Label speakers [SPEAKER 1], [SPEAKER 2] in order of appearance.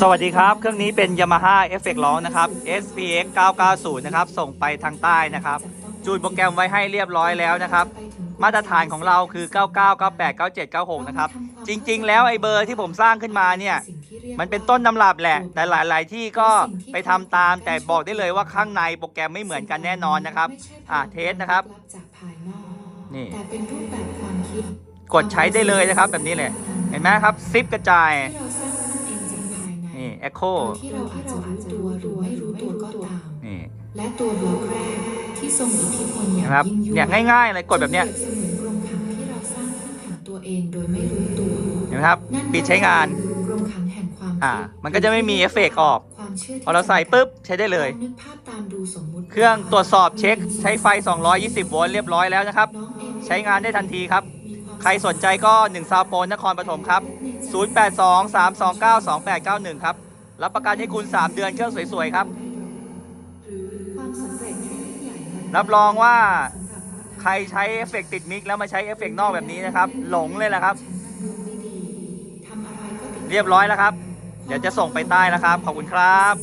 [SPEAKER 1] สวัสดีครับ เครื่องนี้เป็น Yamaha Effect ร้องนะครับ SPX 990 นะครับ ส่งไปทางใต้นะครับ จูนโปรแกรมไว้ให้เรียบร้อยแล้วนะครับ มาตรฐานของเราคือ 99 98 97 96 นะครับ จริง ๆ แล้วไอ้เบอร์ที่ผมสร้างขึ้นมาเนี่ย มันเป็นต้นตำรับแหละ แต่หลาย ๆ ที่ก็ไปทำตาม แต่บอกได้เลยว่าข้างในโปรแกรมไม่เหมือนกันแน่นอนนะครับ อ่าเทสนะครับ
[SPEAKER 2] นี่กด
[SPEAKER 1] ใช้ได้เลยนะครับแบบนี้เลย เห็นไหมครับซิปกระจาย
[SPEAKER 2] นนี่
[SPEAKER 1] Echo
[SPEAKER 2] โดยที่เราอาจจะรู้ตัวหรือไม่รู้ตัวก็ตาม
[SPEAKER 1] นี่
[SPEAKER 2] และตัวบล็อกแรกที่ทรงอิทธิพลอย่าง
[SPEAKER 1] นะครับ
[SPEAKER 2] ยิ่งยวด
[SPEAKER 1] เนี่ยง่ายๆเลยกดแบบเนี้ย
[SPEAKER 2] เปรียบเสมือนกรงขังที่เราสร้างขึ้นขังตัวเองโดยไม่รู้ตัว
[SPEAKER 1] เห็นไหมครับ
[SPEAKER 2] นั่น
[SPEAKER 1] ปิดใช้งาน
[SPEAKER 2] ก็คือกรงขังแห่งความ
[SPEAKER 1] อ่า
[SPEAKER 2] คิด
[SPEAKER 1] มันก็จะไม่มีเอฟเฟกต์ออก
[SPEAKER 2] ความเชื่อที่
[SPEAKER 1] พอเราใส่ปุ๊บใช้ได้เลย
[SPEAKER 2] ลองนึกภาพตามดูสมมุติ
[SPEAKER 1] เครื่องตรวจสอบเช็ค ใช้ไฟ 220 โวลต์เรียบร้อยแล้วนะครับ
[SPEAKER 2] น้องเอง
[SPEAKER 1] ใช้งานได้ทันทีครับ
[SPEAKER 2] มีความ
[SPEAKER 1] ใครสนใจก็1ซาวโปนนครปฐมครับ 0823292891 ครับ รับประกันให้คุณ 3 เดือนเครื่องสวยๆครับ
[SPEAKER 2] รั
[SPEAKER 1] บรองว่าใครใช้เอฟเฟกติดมิกซ์แล้วมาใช้เอฟเฟกต์นอกแบบนี้นะครับ หลงเลยแหละครับ เรียบร้อยแล้วครับ เดี๋ยวจะส่งไปใต้แล้วครับ ขอบคุณครับ